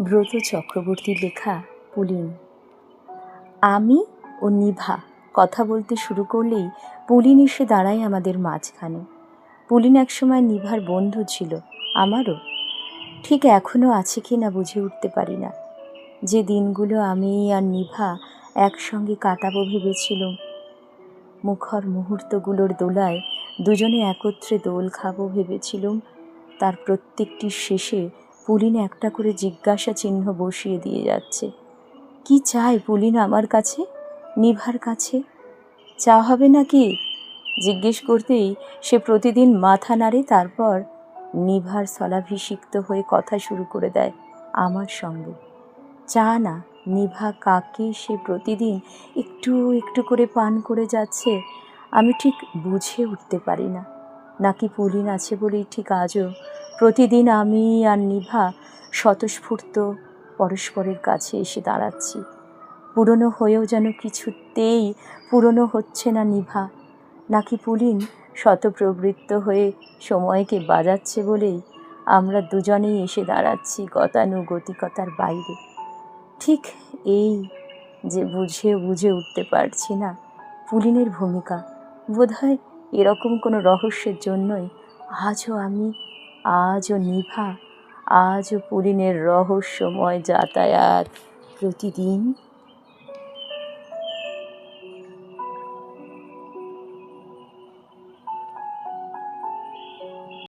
ব্রত চক্রবর্তীর লেখা পুলিন। আমি ও নিভা কথা বলতে শুরু করলেই পুলিন এসে দাঁড়ায় আমাদের মাঝখানে। পুলিন একসময় নিভার বন্ধু ছিল, আমারও। ঠিক এখনও আছে কি না বুঝে উঠতে পারি না। যে দিনগুলো আমি আর নিভা একসঙ্গে কাটাবো ভেবেছিলাম। মুখর মুহূর্তগুলোর দোলায় দুজনে একত্রে দোল খাব ভেবেছিলুম। তার প্রত্যেকটির শেষে পুলিন একটা করে জিজ্ঞাসা চিহ্ন বসিয়ে দিয়ে যাচ্ছে। কি চায় পুলিন আমার কাছে? নিভার কাছে? চা হবে নাকি? জিজ্ঞেস করতেই সে প্রতিদিন মাথা নাড়ে, তারপর নিভার স্থলাভিষিক্ত হয়ে কথা শুরু করে দেয় আমার সঙ্গে। চা না, নিভা কাকে সে প্রতিদিন একটু একটু করে পান করে যাচ্ছে, আমি ঠিক বুঝে উঠতে পারি না। নাকি পুলিন আছে বলেই ঠিক আজও প্রতিদিন আমি আর নিভা স্বতঃস্ফূর্ত পরস্পরের কাছে এসে দাঁড়াচ্ছি। পুরনো হয়েও যেন কিছুতেই পুরনো হচ্ছে না নিভা। নাকি পুলিন শতপ্রবৃত্ত হয়ে সময়কে বাজাচ্ছে বলেই আমরা দুজনেই এসে দাঁড়াচ্ছি গতানুগতিকতার বাইরে। ঠিক এই যে বুঝে বুঝে উঠতে পারছি না পুলিনের ভূমিকা, বোধহয় এরকম কোনো রহস্যের জন্যই আজও আমি আজও নিভা আজও পুলিনের রহস্যময় যাতায়াত প্রতিদিন